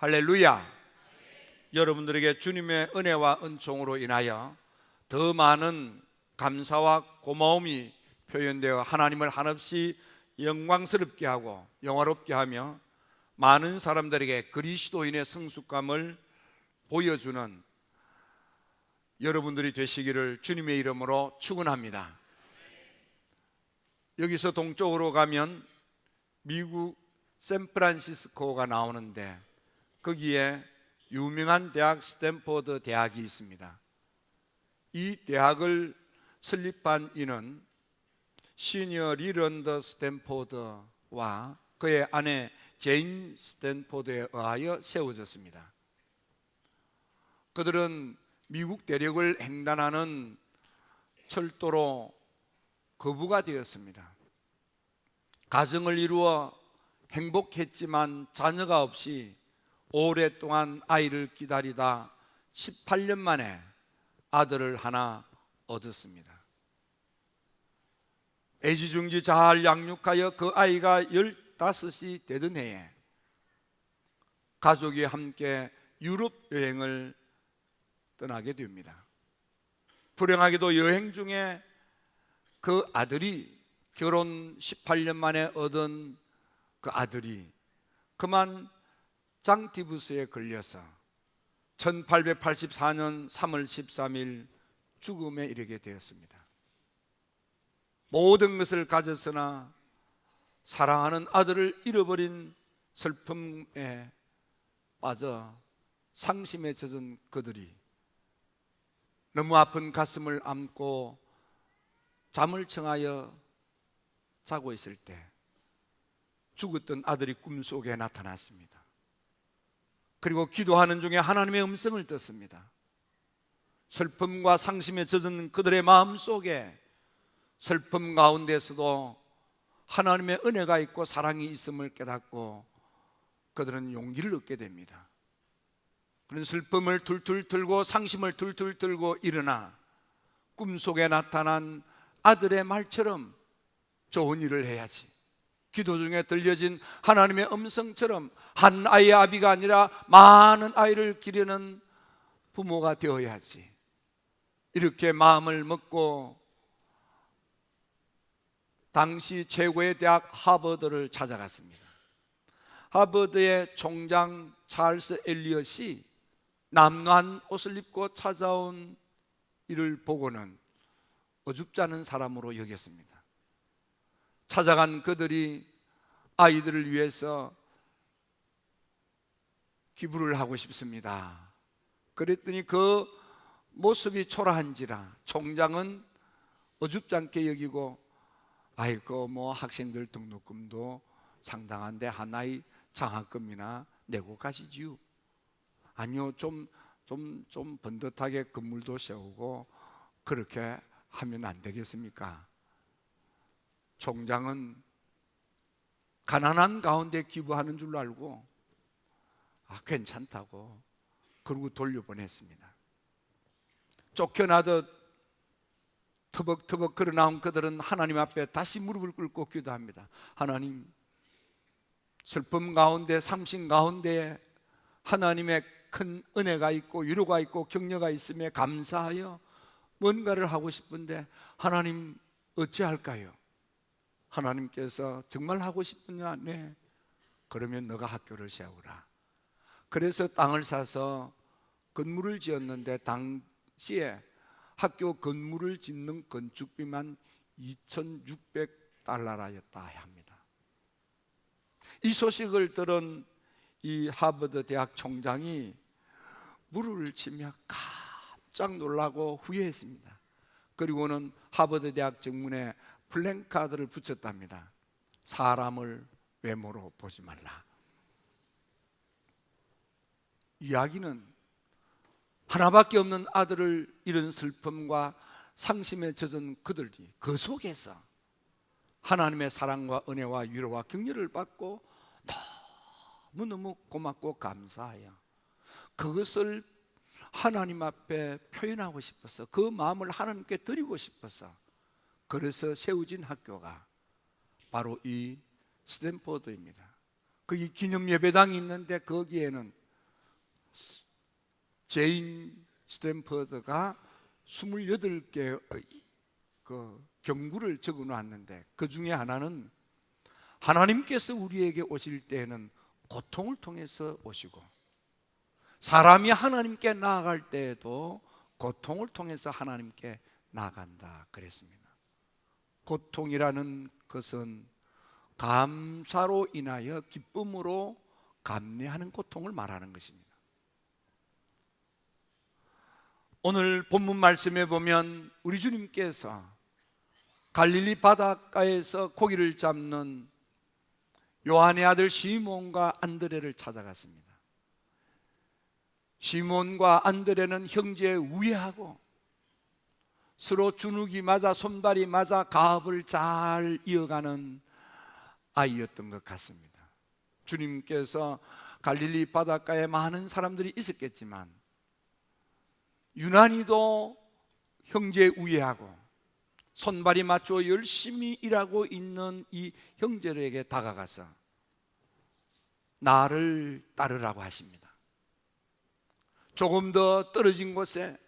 할렐루야. 여러분들에게 주님의 은혜와 은총으로 인하여 더 많은 감사와 고마움이 표현되어 하나님을 한없이 영광스럽게 하고 영화롭게 하며 많은 사람들에게 그리스도인의 성숙감을 보여주는 여러분들이 되시기를 주님의 이름으로 축원합니다. 여기서 동쪽으로 가면 미국 샌프란시스코가 나오는데 거기에 유명한 대학 스탠포드 대학이 있습니다. 이 대학을 설립한 이는 시니어 리런더 스탠포드와 그의 아내 제인 스탠포드에 의하여 세워졌습니다. 그들은 미국 대륙을 횡단하는 철도로 거부가 되었습니다. 가정을 이루어 행복했지만 자녀가 없이 오랫동안 아이를 기다리다 18년 만에 아들을 하나 얻었습니다. 애지중지 잘 양육하여 그 아이가 15이 되던 해에 가족이 함께 유럽 여행을 떠나게 됩니다. 불행하게도 여행 중에 그 아들이 결혼 18년 만에 얻은 그 아들이 그만 장티부스에 걸려서 1884년 3월 13일 죽음에 이르게 되었습니다. 모든 것을 가졌으나 사랑하는 아들을 잃어버린 슬픔에 빠져 상심에 젖은 그들이 너무 아픈 가슴을 안고 잠을 청하여 자고 있을 때 죽었던 아들이 꿈속에 나타났습니다. 그리고 기도하는 중에 하나님의 음성을 듣습니다. 슬픔과 상심에 젖은 그들의 마음 속에 슬픔 가운데서도 하나님의 은혜가 있고 사랑이 있음을 깨닫고 그들은 용기를 얻게 됩니다. 그런 슬픔을 툴툴 들고 상심을 툴툴 들고 일어나 꿈속에 나타난 아들의 말처럼 좋은 일을 해야지. 기도 중에 들려진 하나님의 음성처럼 한 아이의 아비가 아니라 많은 아이를 기르는 부모가 되어야지. 이렇게 마음을 먹고 당시 최고의 대학 하버드를 찾아갔습니다. 하버드의 총장 찰스 엘리엇이 남노한 옷을 입고 찾아온 이를 보고는 어줍지 않은 사람으로 여겼습니다. 찾아간 그들이 아이들을 위해서 기부를 하고 싶습니다. 그랬더니 그 모습이 초라한지라 총장은 어줍지 않게 여기고 아이고 뭐 학생들 등록금도 상당한데 하나의 장학금이나 내고 가시지요. 아니요 좀 좀 좀 번듯하게 건물도 세우고 그렇게 하면 안 되겠습니까? 총장은 가난한 가운데 기부하는 줄 알고 아 괜찮다고 그러고 돌려보냈습니다. 쫓겨나듯 터벅터벅 걸어 나온 그들은 하나님 앞에 다시 무릎을 꿇고 기도합니다. 하나님 슬픔 가운데 상심 가운데 하나님의 큰 은혜가 있고 위로가 있고 격려가 있음에 감사하여 뭔가를 하고 싶은데 하나님 어찌할까요? 하나님께서 정말 하고 싶으냐? 네. 그러면 너가 학교를 세우라. 그래서 땅을 사서 건물을 지었는데 당시에 학교 건물을 짓는 건축비만 2,600달러라였다 합니다. 이 소식을 들은 이 하버드 대학 총장이 무릎을 치며 깜짝 놀라고 후회했습니다. 그리고는 하버드 대학 정문에 플랜카드를 붙였답니다. 사람을 외모로 보지 말라. 이야기는 하나밖에 없는 아들을 잃은 슬픔과 상심에 젖은 그들이 그 속에서 하나님의 사랑과 은혜와 위로와 격려를 받고 너무너무 고맙고 감사해요. 그것을 하나님 앞에 표현하고 싶어서 그 마음을 하나님께 드리고 싶어서 그래서 세워진 학교가 바로 이 스탠포드입니다. 거기 기념 예배당이 있는데 거기에는 제인 스탠퍼드가 28개의 그 경구를 적어 놨는데 그 중에 하나는 하나님께서 우리에게 오실 때에는 고통을 통해서 오시고 사람이 하나님께 나아갈 때에도 고통을 통해서 하나님께 나아간다 그랬습니다. 고통이라는 것은 감사로 인하여 기쁨으로 감내하는 고통을 말하는 것입니다. 오늘 본문 말씀에 보면 우리 주님께서 갈릴리 바닷가에서 고기를 잡는 요한의 아들 시몬과 안드레를 찾아갔습니다. 시몬과 안드레는 형제 우애하고 서로 주눅이 맞아 손발이 맞아 가업을 잘 이어가는 아이였던 것 같습니다. 주님께서 갈릴리 바닷가에 많은 사람들이 있었겠지만 유난히도 형제 우애하고 손발이 맞춰 열심히 일하고 있는 이 형제들에게 다가가서 나를 따르라고 하십니다. 조금 더 떨어진 곳에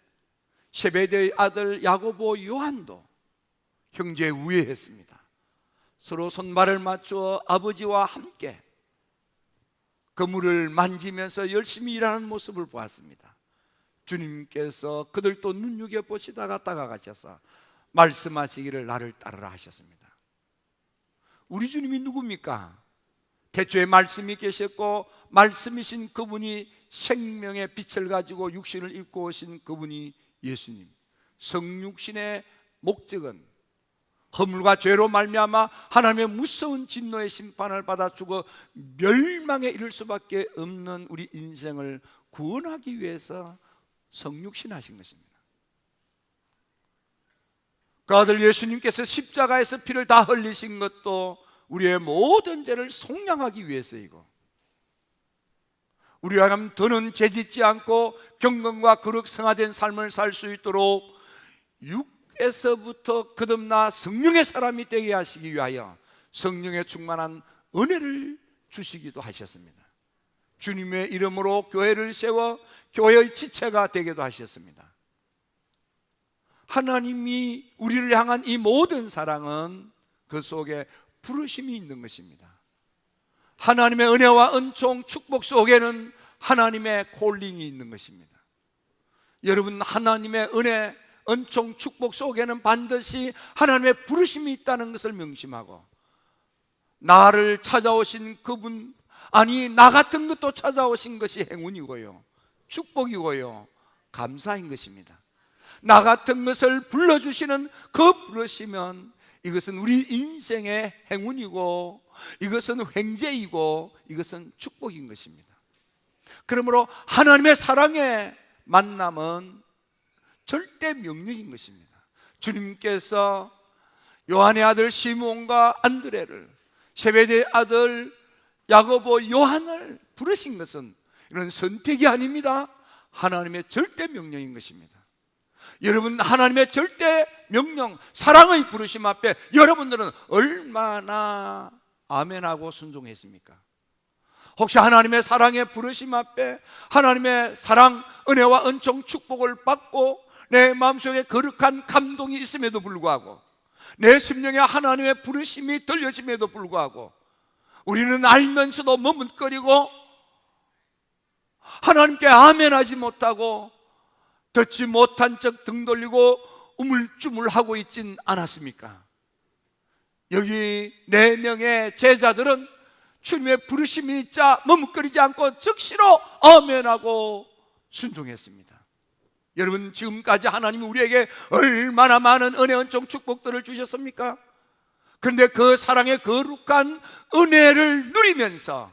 세베대의 아들 야고보 요한도 형제 우애했습니다. 서로 손발을 맞추어 아버지와 함께 그물을 만지면서 열심히 일하는 모습을 보았습니다. 주님께서 그들도 눈여겨 보시다가 다가가셔서 말씀하시기를 나를 따르라 하셨습니다. 우리 주님이 누굽니까? 태초에 말씀이 계셨고 말씀이신 그분이 생명의 빛을 가지고 육신을 입고 오신 그분이 예수님. 성육신의 목적은 허물과 죄로 말미암아 하나님의 무서운 진노의 심판을 받아 죽어 멸망에 이를 수밖에 없는 우리 인생을 구원하기 위해서 성육신 하신 것입니다. 그 아들 예수님께서 십자가에서 피를 다 흘리신 것도 우리의 모든 죄를 속량하기 위해서이고 우리가 하면 더는 죄짓지 않고 경건과 거룩 성화된 삶을 살 수 있도록 육에서부터 거듭나 성령의 사람이 되게 하시기 위하여 성령의 충만한 은혜를 주시기도 하셨습니다. 주님의 이름으로 교회를 세워 교회의 지체가 되게도 하셨습니다. 하나님이 우리를 향한 이 모든 사랑은 그 속에 부르심이 있는 것입니다. 하나님의 은혜와 은총, 축복 속에는 하나님의 콜링이 있는 것입니다. 여러분, 하나님의 은혜, 은총, 축복 속에는 반드시 하나님의 부르심이 있다는 것을 명심하고 나를 찾아오신 그분, 아니, 나 같은 것도 찾아오신 것이 행운이고요. 축복이고요. 감사인 것입니다. 나 같은 것을 불러주시는 그 부르시면 이것은 우리 인생의 행운이고 이것은 횡재이고 이것은 축복인 것입니다. 그러므로 하나님의 사랑의 만남은 절대 명령인 것입니다. 주님께서 요한의 아들 시몬과 안드레를 세베대의 아들 야고보 요한을 부르신 것은 이런 선택이 아닙니다. 하나님의 절대 명령인 것입니다. 여러분 하나님의 절대 명령 사랑의 부르심 앞에 여러분들은 얼마나 아멘하고 순종했습니까? 혹시 하나님의 사랑의 부르심 앞에 하나님의 사랑 은혜와 은총 축복을 받고 내 마음속에 거룩한 감동이 있음에도 불구하고 내 심령에 하나님의 부르심이 들려짐에도 불구하고 우리는 알면서도 머뭇거리고 하나님께 아멘하지 못하고 듣지 못한 척 등 돌리고 우물쭈물하고 있진 않았습니까? 여기 네 명의 제자들은 주님의 부르심이 있자 머뭇거리지 않고 즉시로 아멘하고 순종했습니다. 여러분 지금까지 하나님이 우리에게 얼마나 많은 은혜 은총 축복들을 주셨습니까? 그런데 그 사랑의 거룩한 은혜를 누리면서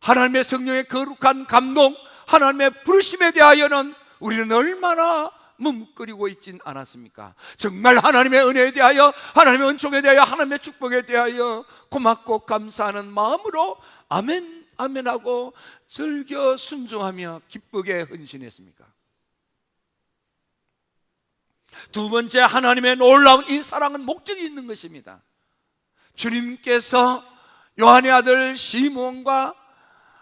하나님의 성령의 거룩한 감동, 하나님의 부르심에 대하여는 우리는 얼마나 머뭇거리고 있진 않았습니까? 정말 하나님의 은혜에 대하여, 하나님의 은총에 대하여, 하나님의 축복에 대하여 고맙고 감사하는 마음으로 아멘, 아멘하고 즐겨 순종하며 기쁘게 헌신했습니까? 두 번째 하나님의 놀라운 이 사랑은 목적이 있는 것입니다. 주님께서 요한의 아들 시몬과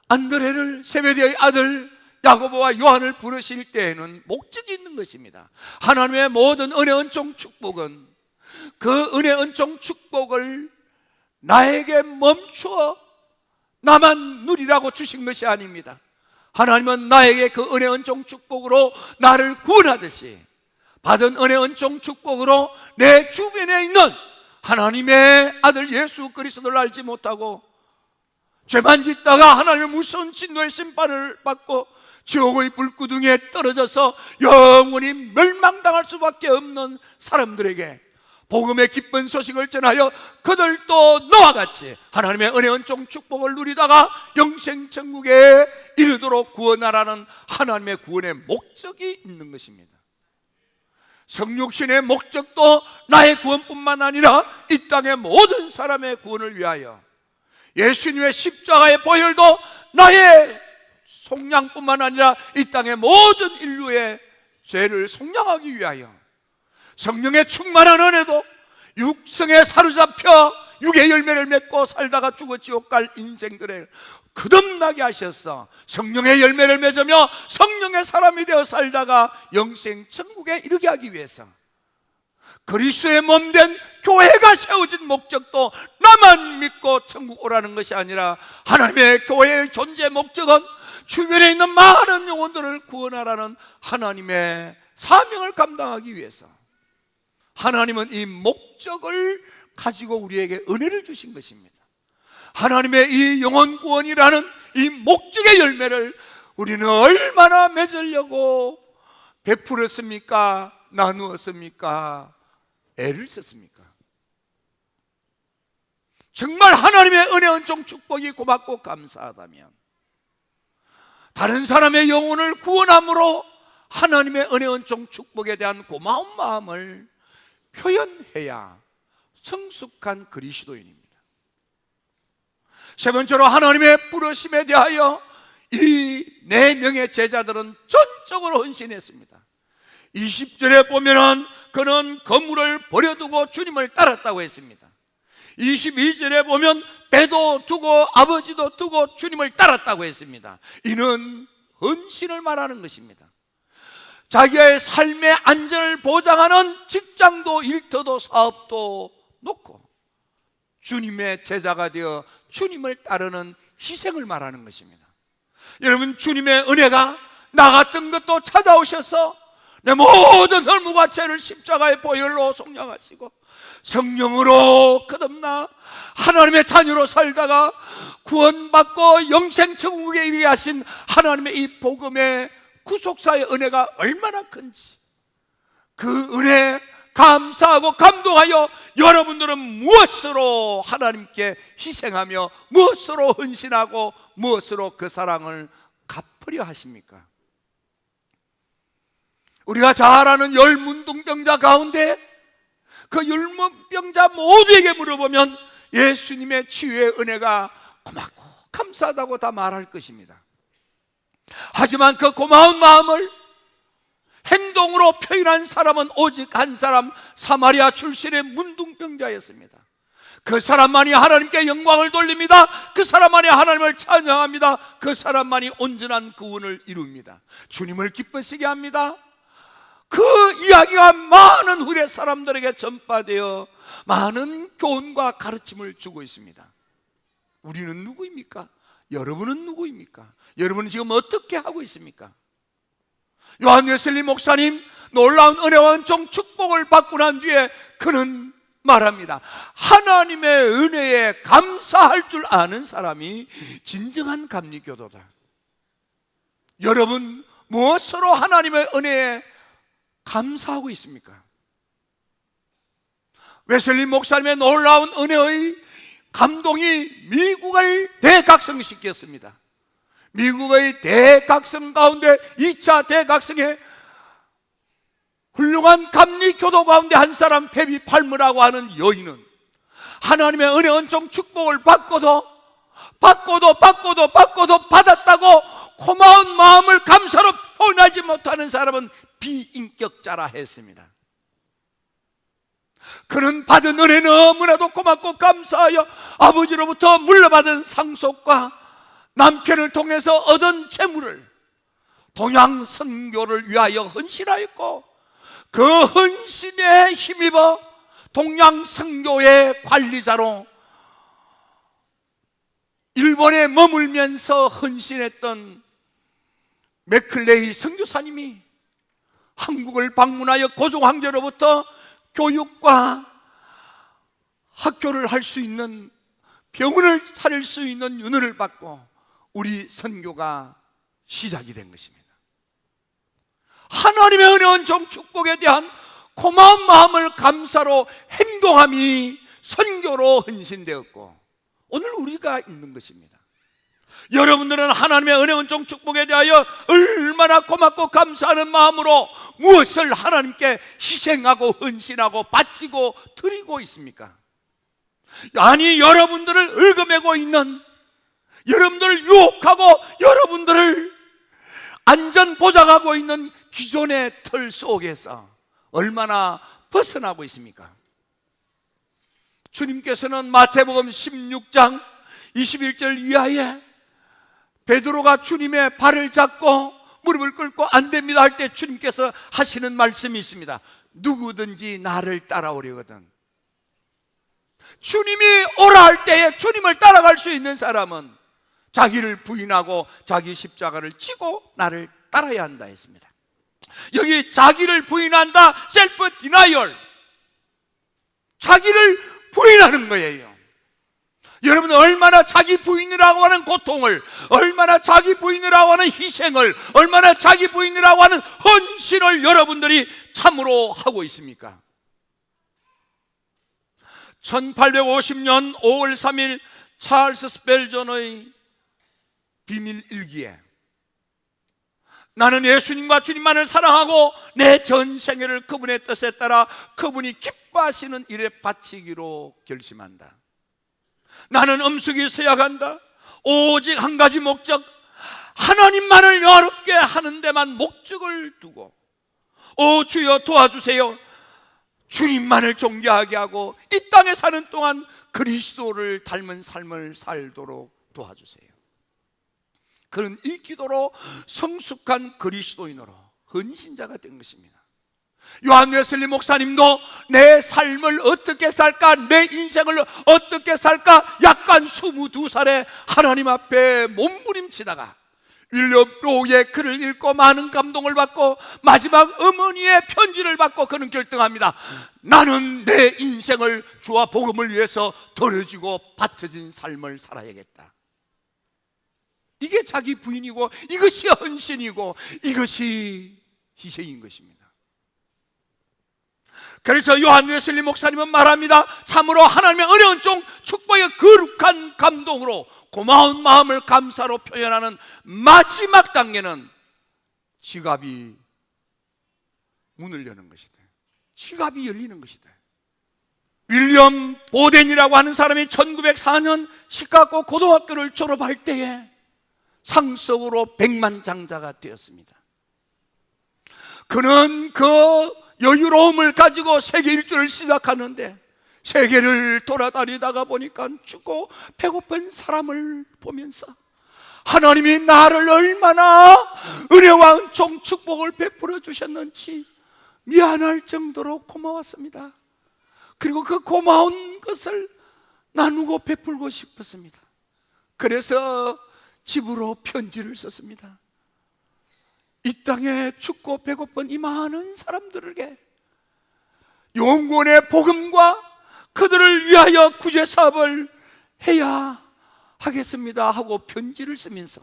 안드레를 세베대의 아들 야고보와 요한을 부르실 때에는 목적이 있는 것입니다. 하나님의 모든 은혜 은총 축복은 그 은혜 은총 축복을 나에게 멈추어 나만 누리라고 주신 것이 아닙니다. 하나님은 나에게 그 은혜 은총 축복으로 나를 구원하듯이 받은 은혜 은총 축복으로 내 주변에 있는 하나님의 아들 예수 그리스도를 알지 못하고 죄만 짓다가 하나님의 무서운 진노의 심판을 받고 지옥의 불구덩이에 떨어져서 영원히 멸망당할 수밖에 없는 사람들에게 복음의 기쁜 소식을 전하여 그들도 너와 같이 하나님의 은혜 은총 축복을 누리다가 영생 천국에 이르도록 구원하라는 하나님의 구원의 목적이 있는 것입니다. 성육신의 목적도 나의 구원뿐만 아니라 이 땅의 모든 사람의 구원을 위하여 예수님의 십자가의 보혈도 나의 속량뿐만 아니라 이 땅의 모든 인류의 죄를 속량하기 위하여 성령의 충만한 은혜도 육성에 사로잡혀 육의 열매를 맺고 살다가 죽어 지옥 갈 인생들을 거듭나게 하셨어 성령의 열매를 맺으며 성령의 사람이 되어 살다가 영생 천국에 이르게 하기 위해서 그리스도의 몸 된 교회가 세워진 목적도 나만 믿고 천국 오라는 것이 아니라 하나님의 교회의 존재 목적은 주변에 있는 많은 영혼들을 구원하라는 하나님의 사명을 감당하기 위해서 하나님은 이 목적을 가지고 우리에게 은혜를 주신 것입니다. 하나님의 이 영혼 구원이라는 이 목적의 열매를 우리는 얼마나 맺으려고 베풀었습니까? 나누었습니까? 애를 썼습니까? 정말 하나님의 은혜 은총 축복이 고맙고 감사하다면 다른 사람의 영혼을 구원함으로 하나님의 은혜 은총 축복에 대한 고마운 마음을 표현해야 성숙한 그리스도인입니다. 세 번째로 하나님의 부르심에 대하여 이 네 명의 제자들은 전적으로 헌신했습니다. 20절에 보면은 그는 건물을 버려두고 주님을 따랐다고 했습니다. 22절에 보면 배도 두고 아버지도 두고 주님을 따랐다고 했습니다. 이는 헌신을 말하는 것입니다. 자기의 삶의 안전을 보장하는 직장도 일터도 사업도 놓고 주님의 제자가 되어 주님을 따르는 희생을 말하는 것입니다. 여러분 주님의 은혜가 나 같은 것도 찾아오셔서 내 모든 혈무과 죄를 십자가의 보혈로 속량하시고 성령으로 거듭나 하나님의 자녀로 살다가 구원받고 영생 천국에 이르게 하신 하나님의 이 복음의 구속사의 은혜가 얼마나 큰지 그 은혜 감사하고 감동하여 여러분들은 무엇으로 하나님께 희생하며 무엇으로 헌신하고 무엇으로 그 사랑을 갚으려 하십니까? 우리가 잘 아는 열 문둥병자 가운데 그 율문병자 모두에게 물어보면 예수님의 치유의 은혜가 고맙고 감사하다고 다 말할 것입니다. 하지만 그 고마운 마음을 행동으로 표현한 사람은 오직 한 사람 사마리아 출신의 문둥병자였습니다. 그 사람만이 하나님께 영광을 돌립니다. 그 사람만이 하나님을 찬양합니다. 그 사람만이 온전한 구원을 이룹니다. 주님을 기쁘시게 합니다. 그 이야기가 많은 후대 사람들에게 전파되어 많은 교훈과 가르침을 주고 있습니다. 우리는 누구입니까? 여러분은 누구입니까? 여러분은 지금 어떻게 하고 있습니까? 요한 웨슬리 목사님 놀라운 은혜와 은총 축복을 받고 난 뒤에 그는 말합니다. 하나님의 은혜에 감사할 줄 아는 사람이 진정한 감리교도다. 여러분 무엇으로 하나님의 은혜에 감사하고 있습니까? 웨슬리 목사님의 놀라운 은혜의 감동이 미국을 대각성시켰습니다. 미국의 대각성 가운데 2차 대각성에 훌륭한 감리교도 가운데 한 사람 페비 팔무라고 하는 여인은 하나님의 은혜 은총 축복을 받고도 받고도 받고도 받고도 받았다고 고마운 마음을 감사로 표현하지 못하는 사람은 비인격자라 했습니다. 그는 받은 은혜 너무나도 고맙고 감사하여 아버지로부터 물려받은 상속과 남편을 통해서 얻은 재물을 동양 선교를 위하여 헌신하였고 그 헌신에 힘입어 동양 선교의 관리자로 일본에 머물면서 헌신했던 맥클레이 선교사님이 한국을 방문하여 고종 황제로부터 교육과 학교를 할 수 있는 병원을 차릴 수 있는 윤회를 받고 우리 선교가 시작이 된 것입니다. 하나님의 은혜원 정 축복에 대한 고마운 마음을 감사로 행동함이 선교로 헌신되었고 오늘 우리가 있는 것입니다. 여러분들은 하나님의 은혜원 정 축복에 대하여 얼마나 고맙고 감사하는 마음으로 무엇을 하나님께 희생하고 헌신하고 바치고 드리고 있습니까? 아니 여러분들을 얽어매고 있는 여러분들을 유혹하고 여러분들을 안전 보장하고 있는 기존의 틀 속에서 얼마나 벗어나고 있습니까? 주님께서는 마태복음 16장 21절 이하에 베드로가 주님의 발을 잡고 무릎을 꿇고 안 됩니다 할 때 주님께서 하시는 말씀이 있습니다. 누구든지 나를 따라오려거든. 주님이 오라 할 때에 주님을 따라갈 수 있는 사람은 자기를 부인하고 자기 십자가를 지고 나를 따라야 한다 했습니다. 여기 자기를 부인한다, 셀프 디나이얼. 자기를 부인하는 거예요. 여러분 얼마나 자기 부인이라고 하는 고통을, 얼마나 자기 부인이라고 하는 희생을, 얼마나 자기 부인이라고 하는 헌신을 여러분들이 참으로 하고 있습니까? 1850년 5월 3일 찰스 스펠전의 비밀 일기에 나는 예수님과 주님만을 사랑하고 내 전 생애를 그분의 뜻에 따라 그분이 기뻐하시는 일에 바치기로 결심한다. 나는 엄숙이 서야간다. 오직 한 가지 목적, 하나님만을 영화롭게 하는 데만 목적을 두고, 오 주여 도와주세요. 주님만을 존경하게 하고 이 땅에 사는 동안 그리스도를 닮은 삶을 살도록 도와주세요. 그는 이 기도로 성숙한 그리스도인으로 헌신자가 된 것입니다. 요한 웨슬리 목사님도 내 삶을 어떻게 살까, 내 인생을 어떻게 살까, 약간 22살에 하나님 앞에 몸부림치다가 윌리엄 로우의 글을 읽고 많은 감동을 받고 마지막 어머니의 편지를 받고 그는 결정합니다. 나는 내 인생을 주와 복음을 위해서 더러지고 바쳐진 삶을 살아야겠다. 이게 자기 부인이고 이것이 헌신이고 이것이 희생인 것입니다. 그래서 요한 웨슬리 목사님은 말합니다. 참으로 하나님의 어려운 종 축복의 거룩한 감동으로 고마운 마음을 감사로 표현하는 마지막 단계는 지갑이 문을 여는 것이다. 지갑이 열리는 것이다. 윌리엄 보덴이라고 하는 사람이 1904년 시카고 고등학교를 졸업할 때에 상속으로 백만 장자가 되었습니다. 그는 그 여유로움을 가지고 세계 일주를 시작하는데 세계를 돌아다니다가 보니까 죽고 배고픈 사람을 보면서 하나님이 나를 얼마나 은혜와 은총 축복을 베풀어 주셨는지 미안할 정도로 고마웠습니다. 그리고 그 고마운 것을 나누고 베풀고 싶었습니다. 그래서 집으로 편지를 썼습니다. 이 땅에 춥고 배고픈 이 많은 사람들에게 영원의 복음과 그들을 위하여 구제 사업을 해야 하겠습니다 하고 편지를 쓰면서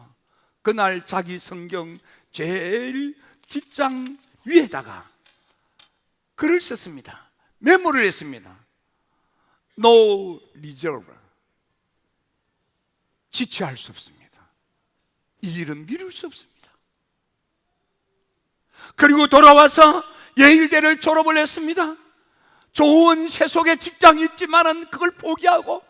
그날 자기 성경 제일 뒷장 위에다가 글을 썼습니다. 메모를 했습니다. No reserve. 지체할 수 없습니다. 이 일은 미룰 수 없습니다. 그리고 돌아와서 예일대를 졸업을 했습니다. 좋은 세속의 직장이 있지만은 그걸 포기하고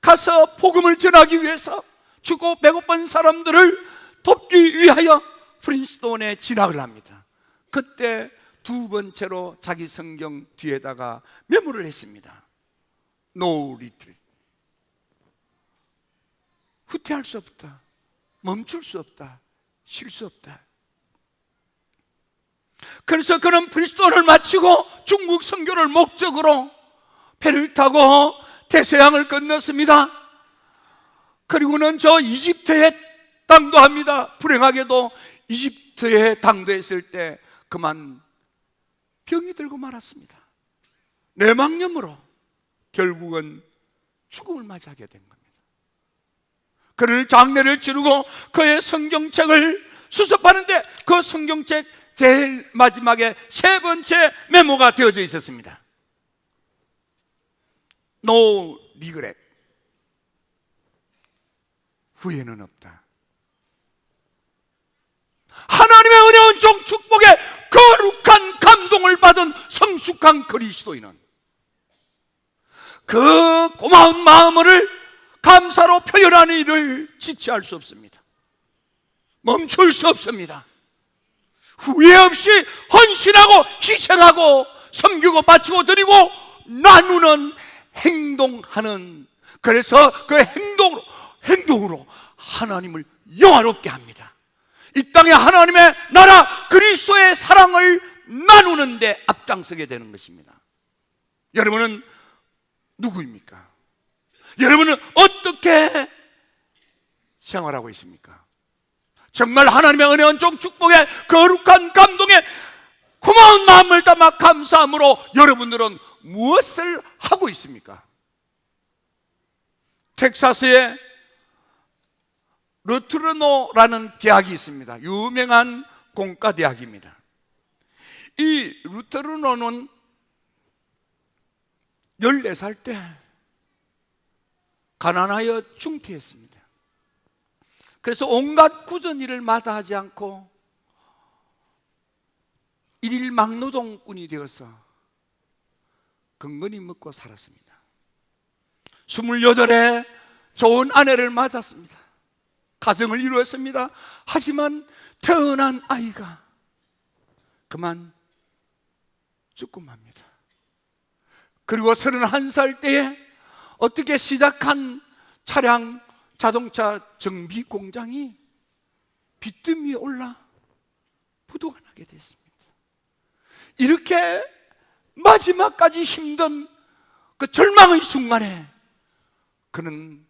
가서 복음을 전하기 위해서 죽고 배고픈 사람들을 돕기 위하여 프린스톤에 진학을 합니다. 그때 두 번째로 자기 성경 뒤에다가 메모를 했습니다. No retreat. 후퇴할 수 없다. 멈출 수 없다. 쉴 수 없다. 그래서 그는 브리스톤을 마치고 중국 선교를 목적으로 배를 타고 대서양을 건넜습니다. 그리고는 저 이집트에 당도합니다. 불행하게도 이집트에 당도했을 때 그만 병이 들고 말았습니다. 뇌망염으로 결국은 죽음을 맞이하게 된 겁니다. 그를 장례를 치르고 그의 성경책을 수습하는데 그 성경책 제일 마지막에 세 번째 메모가 되어져 있었습니다. No regret. 후회는 없다. 하나님의 은혜원 종 축복에 거룩한 감동을 받은 성숙한 그리스도인은 그 고마운 마음을 감사로 표현하는 일을 지체할 수 없습니다. 멈출 수 없습니다. 후회 없이 헌신하고 희생하고 섬기고 바치고 드리고 나누는 행동하는 그래서 그 행동으로 행동으로 하나님을 영화롭게 합니다. 이 땅에 하나님의 나라 그리스도의 사랑을 나누는데 앞장서게 되는 것입니다. 여러분은 누구입니까? 여러분은 어떻게 생활하고 있습니까? 정말 하나님의 은혜 은총 축복에 거룩한 감동에 고마운 마음을 담아 감사함으로 여러분들은 무엇을 하고 있습니까? 텍사스에 루트르노라는 대학이 있습니다. 유명한 공과 대학입니다. 이 루트르노는 14살 때 가난하여 중퇴했습니다. 그래서 온갖 굳은 일을 마다하지 않고 일일 막노동꾼이 되어서 근근히 먹고 살았습니다. 28에 좋은 아내를 맞았습니다. 가정을 이루었습니다. 하지만 태어난 아이가 그만 죽고 맙니다. 그리고 31살 때에 어떻게 시작한 차량 자동차 정비 공장이 빚더미에 올라 부도가 나게 됐습니다. 이렇게 마지막까지 힘든 그 절망의 순간에 그는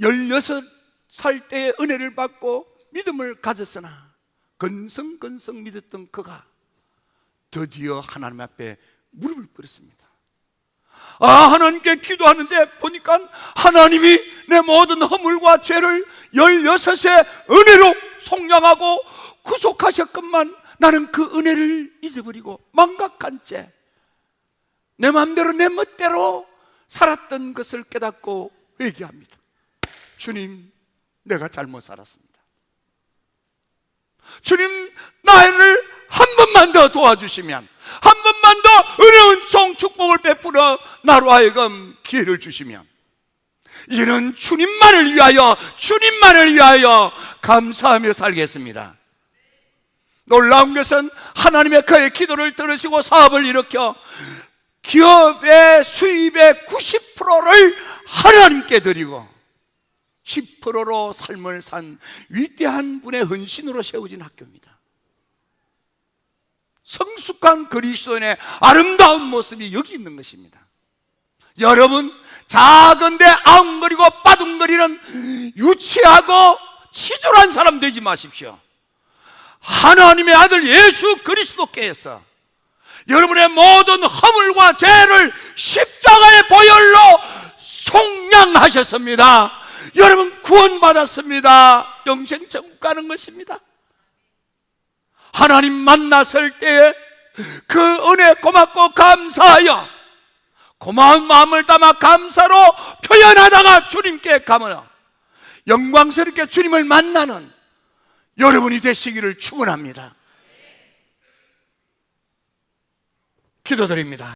16살 때의 은혜를 받고 믿음을 가졌으나 건성건성 믿었던 그가 드디어 하나님 앞에 무릎을 꿇었습니다. 아, 하나님께 기도하는데 보니까 하나님이 내 모든 허물과 죄를 16의 은혜로 속량하고 구속하셨건만 나는 그 은혜를 잊어버리고 망각한 채 내 마음대로 내 멋대로 살았던 것을 깨닫고 회개합니다. 주님, 내가 잘못 살았습니다. 주님, 나를 한 번만 더 도와주시면, 한 번만 더 은혜운 총 축복을 베풀어 나로 하여금 기회를 주시면, 이는 주님만을 위하여, 주님만을 위하여 감사하며 살겠습니다. 놀라운 것은 하나님의 그의 기도를 들으시고 사업을 일으켜 기업의 수입의 90%를 하나님께 드리고 10%로 삶을 산 위대한 분의 헌신으로 세워진 학교입니다. 성숙한 그리스도인의 아름다운 모습이 여기 있는 것입니다. 여러분, 작은데 아웅거리고 빠둥거리는 유치하고 치졸한 사람 되지 마십시오. 하나님의 아들 예수 그리스도께서 여러분의 모든 허물과 죄를 십자가의 보혈로 속량하셨습니다. 여러분 구원받았습니다. 영생 천국 가는 것입니다. 하나님 만났을 때에 그 은혜 고맙고 감사하여 고마운 마음을 담아 감사로 표현하다가 주님께 가며 영광스럽게 주님을 만나는 여러분이 되시기를 축원합니다. 기도드립니다.